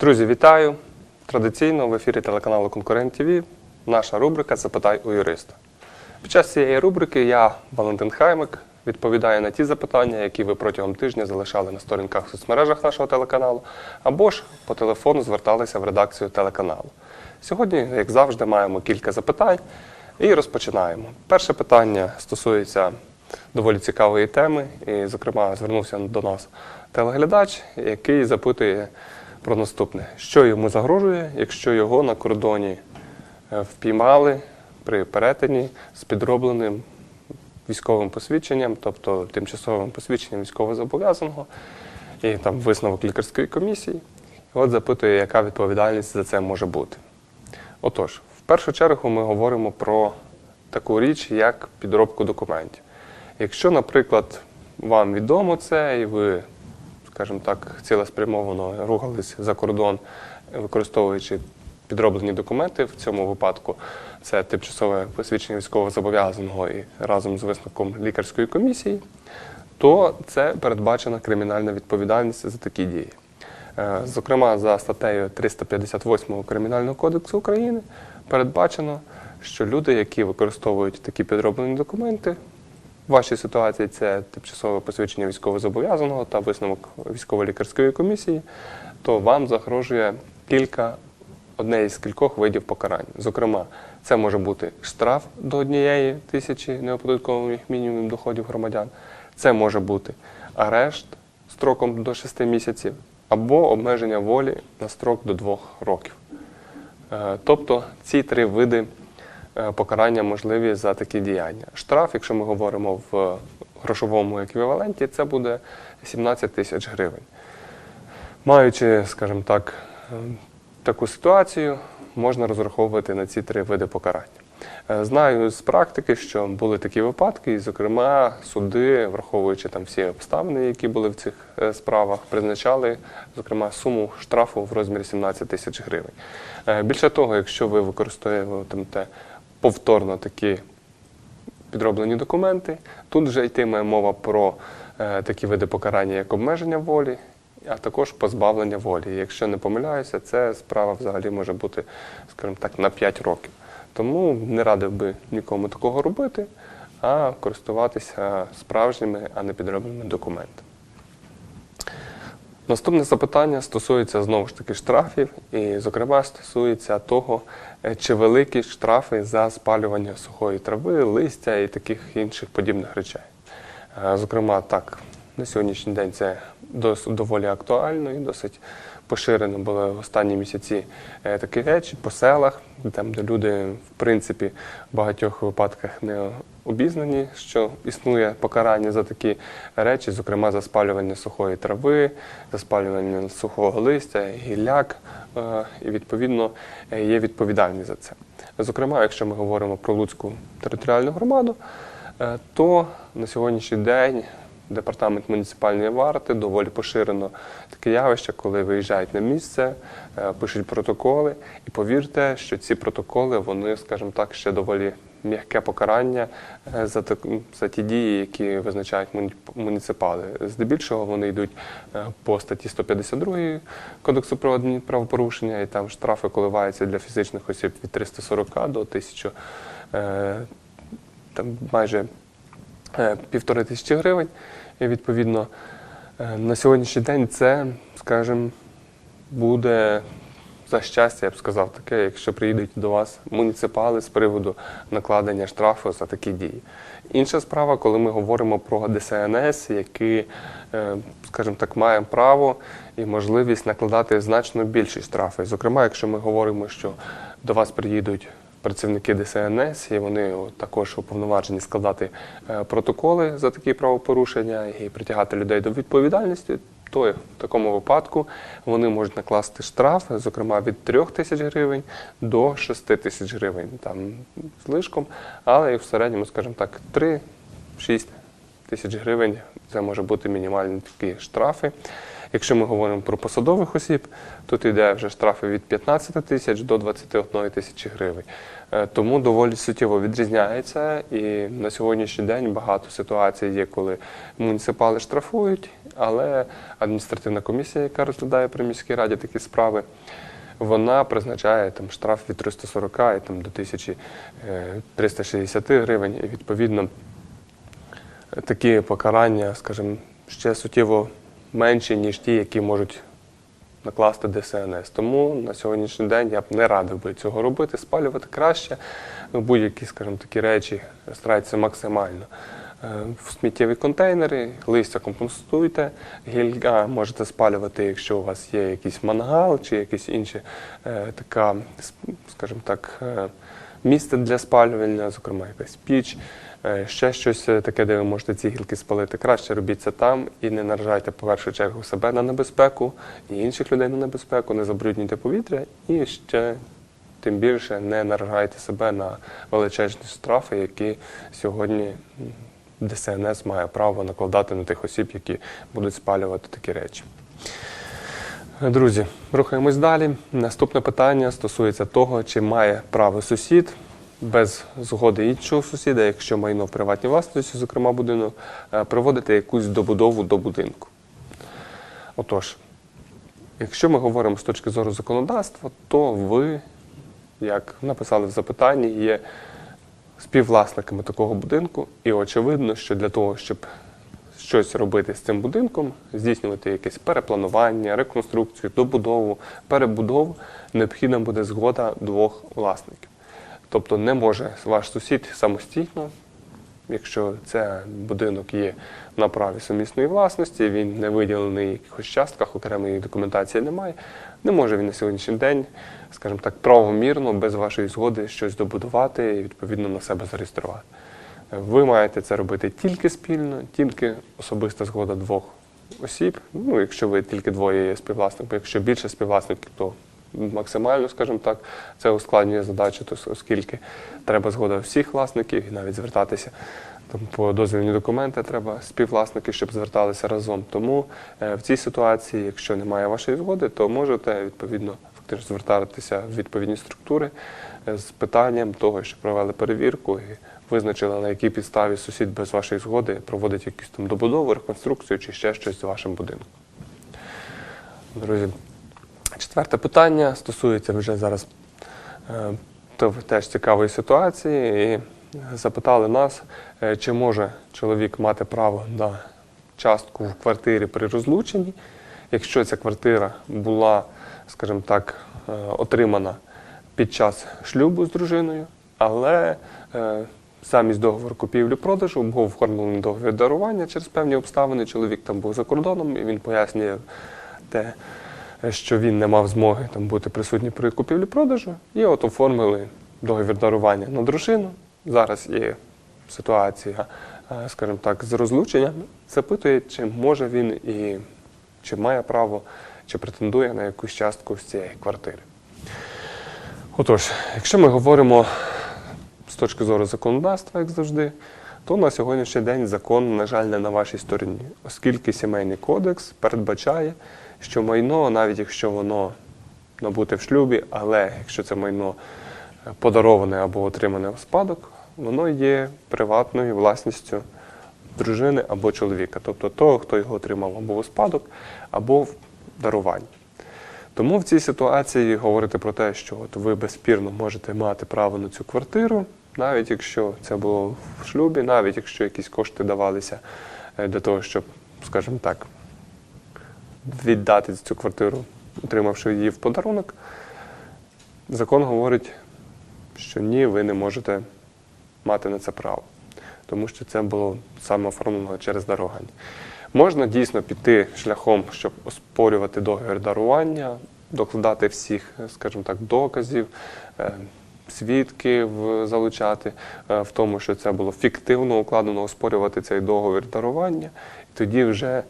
Друзі, вітаю! Традиційно в ефірі телеканалу Конкурент ТВ наша рубрика Запитай у юриста. Під час цієї рубрики я, Валентин Хаймик, відповідаю на ті запитання, які ви протягом тижня залишали на сторінках в соцмережах нашого телеканалу, або ж по телефону зверталися в редакцію телеканалу. Сьогодні, як завжди, маємо кілька запитань і розпочинаємо. Перше питання стосується доволі цікавої теми, і, зокрема, звернувся до нас телеглядач, який запитує про наступне: що йому загрожує, якщо його на кордоні е, впіймали при перетині з підробленим військовим посвідченням, тобто тимчасовим посвідченням військовозобов'язаного, і там висновок лікарської комісії. От запитує, яка відповідальність за це може бути. Отож, в першу чергу ми говоримо про таку річ, як підробку документів. Якщо, наприклад, вам відомо це, і ви, скажімо так, цілеспрямовано рухались за кордон, використовуючи підроблені документи, в цьому випадку це тимчасове посвідчення військовозобов'язаного і разом з висновком лікарської комісії, то це передбачена кримінальна відповідальність за такі дії. Е, Зокрема, за статтею 358 Кримінального кодексу України передбачено, що люди, які використовують такі підроблені документи, вашій ситуації це тимчасове посвідчення військовозобов'язаного та висновок військово-лікарської комісії, то вам загрожує кілька одне із кількох видів покарань. Зокрема, це може бути штраф до однієї тисячі неоподаткованих мінімумів доходів громадян, це може бути арешт строком до 6 місяців або обмеження волі на строк до 2 років. Е, Тобто ці три види покарання можливі за такі діяння. Штраф, якщо ми говоримо в грошовому еквіваленті, це буде 17 тисяч гривень. Маючи, скажімо так, е, таку ситуацію, можна розраховувати на ці три види покарання. Е, Знаю з практики, що були такі випадки, і, зокрема, суди, враховуючи там всі обставини, які були в цих е, справах, призначали, зокрема, суму штрафу в розмірі 17 тисяч гривень. Е, Більше того, якщо ви використовуєте повторно такі підроблені документи. Тут вже йтиме мова про е, такі види покарання, як обмеження волі, а також позбавлення волі. Якщо не помиляюся, це справа взагалі може бути, скажімо так, на 5 років. Тому не радив би нікому такого робити, а користуватися справжніми, а не підробленими документами. Наступне запитання стосується знову ж таки штрафів, і, зокрема, стосується того, е, чи великі штрафи за спалювання сухої трави, листя і таких інших подібних речей. Е, Зокрема, так, на сьогоднішній день це доволі актуально і досить поширено було в останні місяці е, такі речі по селах, там, де люди, в принципі, в багатьох випадках не обізнані, що існує покарання за такі речі, зокрема за спалювання сухої трави, за спалювання сухого листя, гілляк, е, і відповідно е, є відповідальність за це. Зокрема, якщо ми говоримо про Луцьку територіальну громаду, то на сьогоднішній день департамент муніципальної варти доволі поширено таке явище, коли виїжджають на місце, е, пишуть протоколи, і повірте, що ці протоколи, вони, скажімо так, ще доволі м'яке покарання е, за, так, за ті дії, які визначають муні- муніципали. Здебільшого вони йдуть е, по статті 152 Кодексу про правопорушення, і там штрафи коливаються для фізичних осіб від 340 до 1000, е, там майже півтори тисячі гривень. І відповідно е, на сьогоднішній день це, скажімо, буде за щастя, я б сказав, таке, якщо приїдуть до вас муніципали з приводу накладення штрафу за такі дії. Інша справа, коли ми говоримо про ДСНС, які, е, скажімо так, маємо право і можливість накладати значно більші штрафи. Зокрема, якщо ми говоримо, що до вас приїдуть працівники ДСНС, і вони також уповноважені складати е, протоколи за такі правопорушення і притягати людей до відповідальності, то в такому випадку вони можуть накласти штраф, зокрема від 3 тисяч гривень до 6 тисяч гривень, там з але і в середньому, скажімо так, 3-6 тисяч гривень це може бути мінімальні такі штрафи. Якщо ми говоримо про посадових осіб, тут йде вже штрафи від 15 тисяч до 21 тисячі гривень. Е, Тому доволі суттєво відрізняється. І на сьогоднішній день багато ситуацій є, коли муніципали штрафують, Але адміністративна комісія, яка розглядає при міській раді такі справи, вона призначає там штраф від 340 і там до 1360 гривень. І відповідно такі покарання, скажімо, ще суттєво менші, ніж ті, які можуть накласти ДСНС. Тому на сьогоднішній день я б не радив би цього робити, спалювати краще. Ну, Будь-які, скажімо, такі речі старайтеся максимально. е, В сміттєві контейнери, листя компостуйте, гільга можете спалювати, якщо у вас є якийсь мангал чи якесь інше е, така, скажімо так, е, місце для спалювання, зокрема якась піч, ще щось е, таке, де ви можете ці гілки спалити. Краще робіть це там і не наражайте по першу чергу себе на небезпеку і інших людей на небезпеку, не забруднюйте повітря і ще тим більше не наражайте себе на величезні штрафи, які сьогодні ДСНС має право накладати на тих осіб, які будуть спалювати такі речі. Друзі, рухаємось далі. Наступне питання стосується того, чи має право сусід без згоди іншого сусіда, якщо майно приватній власності, зокрема будинок, е, проводити якусь добудову до будинку. Отож, якщо ми говоримо з точки зору законодавства, то ви, як написали в запитанні, є співвласниками такого будинку, і очевидно, що для того, щоб щось робити з цим будинком, здійснювати якесь перепланування, реконструкцію, добудову, перебудову, необхідна буде згода двох власників. Тобто не може ваш сусід самостійно, якщо це будинок є на праві сумісної власності, він не виділений в якихось частках, окремої документації немає, не може він на сьогоднішній день, скажімо так, правомірно, без вашої згоди щось добудувати і відповідно на себе зареєструвати. Ви маєте це робити тільки спільно, тільки особиста згода двох осіб. Ну, якщо ви тільки двоє є співвласниками, якщо більше співвласників, то максимально, скажімо так, це ускладнює задачу, оскільки треба згода всіх власників і навіть звертатися по дозвільні документи треба співвласники, щоб зверталися разом. Тому е, в цій ситуації, якщо немає вашої згоди, то можете відповідно фактично звертатися в відповідні структури е, з питанням того, що провели перевірку і визначили, на якій підставі сусід без вашої згоди проводить якусь там добудову, реконструкцію чи ще щось з вашим будинком. Друзі, четверте питання стосується вже зараз е, теж цікавої ситуації. І запитали нас, е, чи може чоловік мати право на частку в квартирі при розлученні, якщо ця квартира була, скажімо так, е, отримана під час шлюбу з дружиною, але замість договору купівлі-продажу був оформлений договір дарування через певні обставини. Чоловік там був за кордоном, і він пояснює те, що він не мав змоги там бути присутній при купівлі-продажу, і от оформили договір дарування на дружину. Зараз є ситуація, е, скажімо так, з розлученням. Запитує, чи може він і чи має право, чи претендує на якусь частку з цієї квартири. Отож, якщо ми говоримо з точки зору законодавства, як завжди, то на сьогоднішній день закон, на жаль, не на вашій стороні, оскільки сімейний кодекс передбачає, що майно, навіть якщо воно набуте в шлюбі, але якщо це майно е, подароване або отримане в спадок, воно є приватною власністю дружини або чоловіка, тобто того, хто його отримав або у спадок, або в даруванні. Тому в цій ситуації говорити про те, що от ви безспірно можете мати право на цю квартиру, навіть якщо це було в шлюбі, навіть якщо якісь кошти давалися е, для того, щоб, скажімо так, віддати цю квартиру, отримавши її в подарунок, закон говорить, що ні, ви не можете мати на це право, тому що це було саме оформлено через дарування. Можна дійсно піти шляхом, щоб оспорювати договір дарування, докладати всіх, скажімо так, доказів, е, свідків залучати е, в тому, що це було фіктивно укладено, оспорювати цей договір дарування, і тоді вже,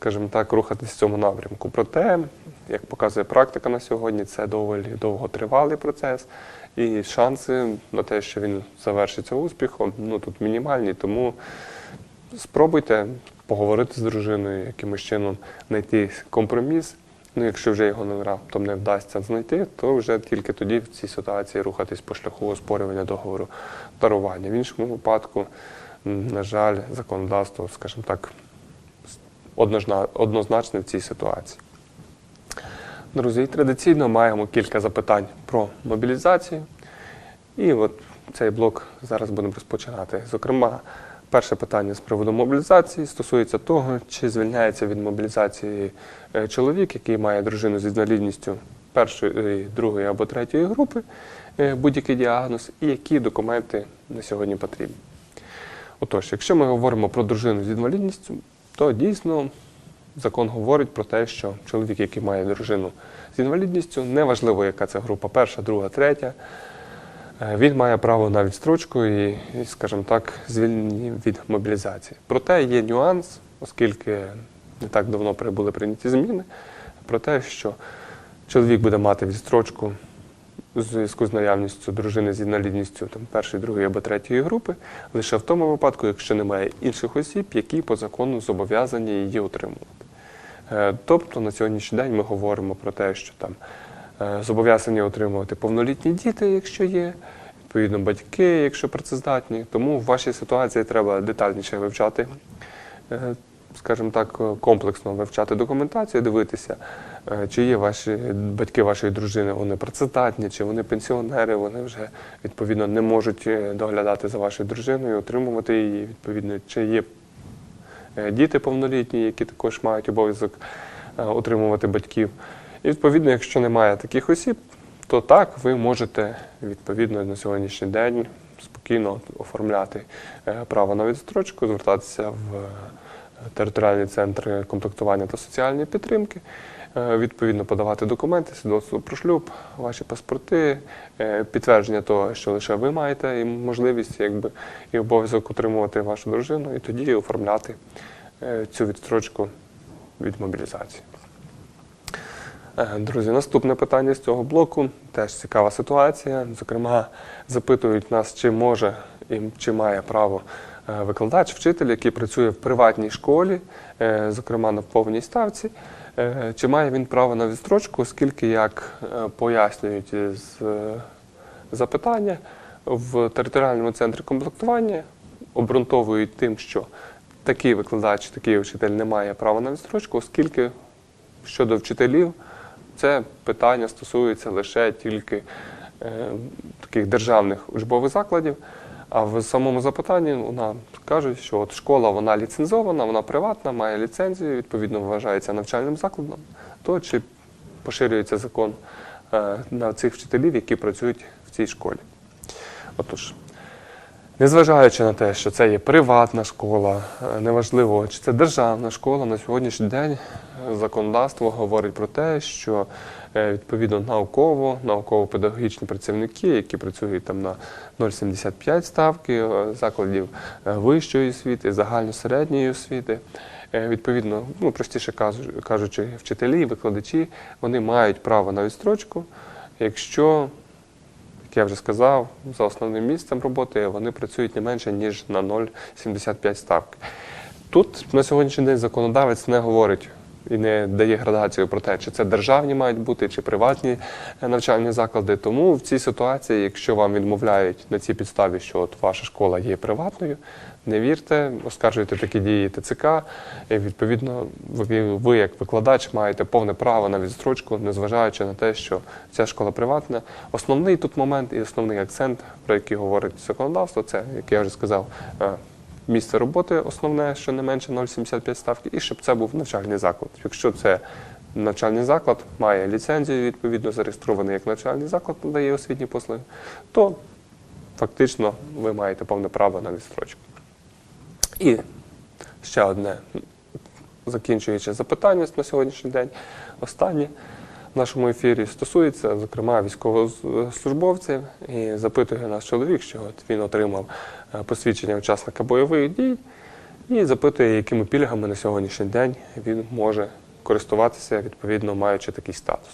скажімо так, рухатись в цьому напрямку. Проте, як показує практика на сьогодні, це доволі довготривалий процес, і шанси на те, що він завершиться успіхом, ну тут мінімальні, тому. Спробуйте поговорити з дружиною, якимось чином знайти компроміс. Ну, якщо вже його не раптом не вдасться знайти, то вже тільки тоді в цій ситуації рухатись по шляху оспорювання договору дарування. В іншому випадку, на жаль, законодавство, скажімо так, однозначний в цій ситуації. Друзі, традиційно маємо кілька запитань про мобілізацію. І от цей блок зараз будемо розпочинати. Зокрема, перше питання з приводу мобілізації стосується того, чи звільняється від мобілізації е, чоловік, який має дружину з інвалідністю першої, другої або третьої групи, е, будь-який діагноз, і які документи на сьогодні потрібні. Отож, якщо ми говоримо про дружину з інвалідністю, то дійсно закон говорить про те, що чоловік, який має дружину з інвалідністю, неважливо, яка це група, перша, друга, третя, е, він має право на відстрочку і, скажімо так, звільнення від мобілізації. Проте є нюанс, оскільки не так давно були прийняті зміни, про те, що чоловік буде мати відстрочку зв'язку з наявністю дружини з інвалідністю там, першої, другої або третьої групи, лише в тому випадку, якщо немає інших осіб, які по закону зобов'язані її отримувати. Е, Тобто на сьогоднішній день ми говоримо про те, що там е, зобов'язані отримувати повнолітні діти, якщо є, відповідно, батьки, якщо працездатні. Тому в вашій ситуації треба детальніше вивчати, е, скажімо так, комплексно вивчати документацію, дивитися, чи є ваші батьки вашої дружини, вони працездатні, чи вони пенсіонери, вони вже відповідно не можуть е, доглядати за вашою дружиною, отримувати її, відповідно, чи є е, діти повнолітні, які також мають обов'язок е, отримувати батьків. І відповідно, якщо немає таких осіб, то так ви можете відповідно на сьогоднішній день спокійно оформляти е, право на відстрочку, звертатися в е, територіальні центри комплектування та соціальної підтримки. Е, Відповідно, подавати документи, свідоцтво про шлюб, ваші паспорти, е, підтвердження того, що лише ви маєте і можливість якби, і обов'язок утримувати вашу дружину, і тоді оформляти е, цю відстрочку від мобілізації. Друзі, наступне питання з цього блоку теж цікава ситуація. Зокрема, запитують нас, чи може і чи має право викладач, вчитель, який працює в приватній школі, зокрема на повній ставці, чи має він право на відстрочку, оскільки, як е, пояснюють з е, запитання, в територіальному центрі комплектування обґрунтовують тим, що такий викладач, такий вчитель не має права на відстрочку, оскільки щодо вчителів це питання стосується лише тільки е, таких державних учбових закладів. А в самому запитанні вона каже, що от школа вона ліцензована, вона приватна, має ліцензію, відповідно вважається навчальним закладом. То чи поширюється закон е, на цих вчителів, які працюють в цій школі? Отож, Незважаючи на те, що це є приватна школа, е, неважливо, чи це державна школа, на сьогоднішній день е, законодавство говорить про те, що е, відповідно науково, науково-педагогічні працівники, які працюють там на 0,75 ставки закладів вищої освіти, загальносередньої освіти, е, відповідно, ну простіше кажучи, вчителі, викладачі, вони мають право на відстрочку, якщо я вже сказав, за основним місцем роботи вони працюють не менше, ніж на 0,75 ставки. Тут на сьогоднішній день законодавець не говорить і не дає градацію про те, чи це державні мають бути, чи приватні е, навчальні заклади. Тому в цій ситуації, якщо вам відмовляють на цій підставі, що от ваша школа є приватною, не вірте, оскаржуйте такі дії ТЦК. І відповідно, ви, ви як викладач маєте повне право на відстрочку, незважаючи на те, що ця школа приватна. Основний тут момент і основний акцент, про який говорить законодавство, це, як я вже сказав, е, місце роботи основне, що не менше 0,75 ставки, і щоб це був навчальний заклад. Якщо це навчальний заклад, має ліцензію, відповідно зареєстрований як навчальний заклад, надає освітні послуги, то фактично ви маєте повне право на відстрочку. І ще одне закінчуюче запитання на сьогоднішній день. Останнє в нашому ефірі стосується, зокрема, військовослужбовців. І запитує нас чоловік, що от він отримав е, посвідчення учасника бойових дій, і запитує, якими пільгами на сьогоднішній день він може користуватися, відповідно, маючи такий статус.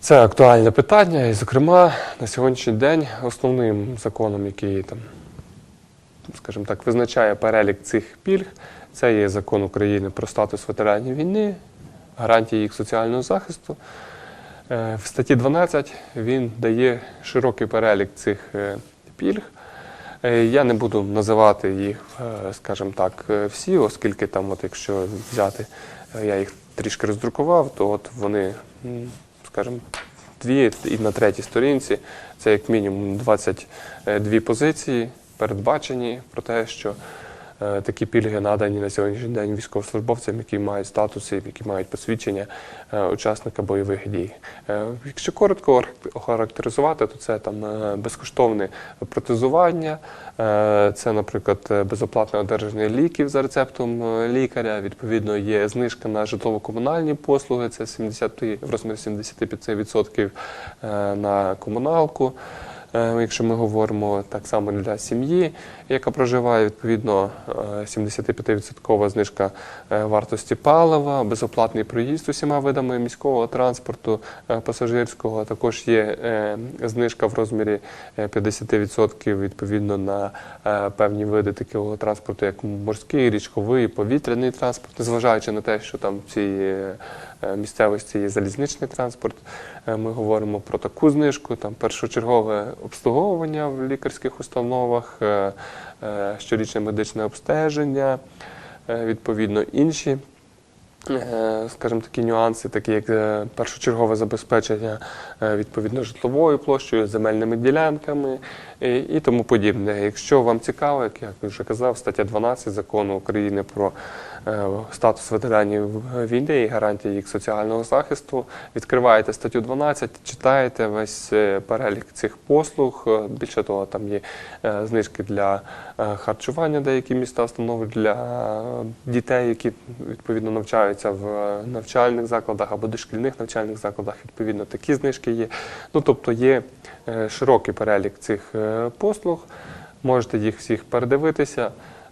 Це актуальне питання, і, зокрема, на сьогоднішній день основним законом, який там скажімо так, визначає перелік цих пільг. Це є закон України про статус ветеранів війни, гарантії їх соціального захисту. Е, В статті 12 він дає широкий перелік цих е, пільг. Е, Я не буду називати їх, скажімо так, всі, оскільки там, от якщо взяти, я їх трішки роздрукував, то от вони, скажімо, дві і на третій сторінці це як мінімум 22 позиції, передбачені про те, що такі пільги надані на сьогоднішній день військовослужбовцям, які мають статуси, які мають посвідчення е, учасника бойових дій. Е, Якщо коротко охарактеризувати, то це там е, безкоштовне протезування, е, це, наприклад, е, безоплатне одержання ліків за рецептом е, лікаря. Відповідно, є знижка на житлово-комунальні послуги, це 70, в розмірі 75% е, на комуналку. Е, Якщо ми говоримо так само для сім'ї, яка проживає, відповідно е, 75% знижка е, вартості палива, безоплатний проїзд усіма видами міського транспорту е, пасажирського. Також є е, знижка в розмірі е, 50% відповідно на е, певні види такого транспорту, як морський, річковий, повітряний транспорт, незважаючи на те, що там в е, е, місцевості є залізничний транспорт. Е, Ми говоримо про таку знижку, там першочергове обслуговування в лікарських установах, е, е, щорічне медичне обстеження, е, відповідно інші. е, Скажімо, такі нюанси, такі як е, першочергове забезпечення е, відповідно житловою площею, земельними ділянками і, тому подібне. Якщо вам цікаво, як я вже казав, стаття 12 закону України про е, статус ветеранів війни і гарантії їх соціального захисту, відкриваєте статтю 12, читаєте весь е, перелік цих послуг. Е, Більше того, там є е, знижки для е, харчування, деякі міста встановлюють для е, дітей, які відповідно навчаються в е, навчальних закладах або дошкільних навчальних закладах. Відповідно, такі знижки є. Ну тобто є е, широкий перелік цих е, послуг. Можете їх всіх передивитися, е,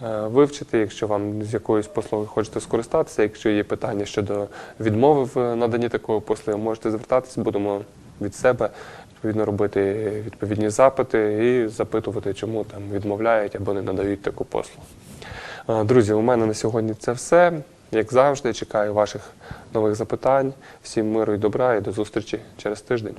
вивчити, якщо вам з якоюсь послугою хочете скористатися. Якщо є питання щодо відмови в наданні такої послуги, можете звертатися, будемо від себе відповідно робити відповідні запити і запитувати, чому там відмовляють або не надають таку послугу. Е, Друзі, у мене на сьогодні це все. Як завжди, чекаю ваших нових запитань. Всім миру і добра і до зустрічі через тиждень.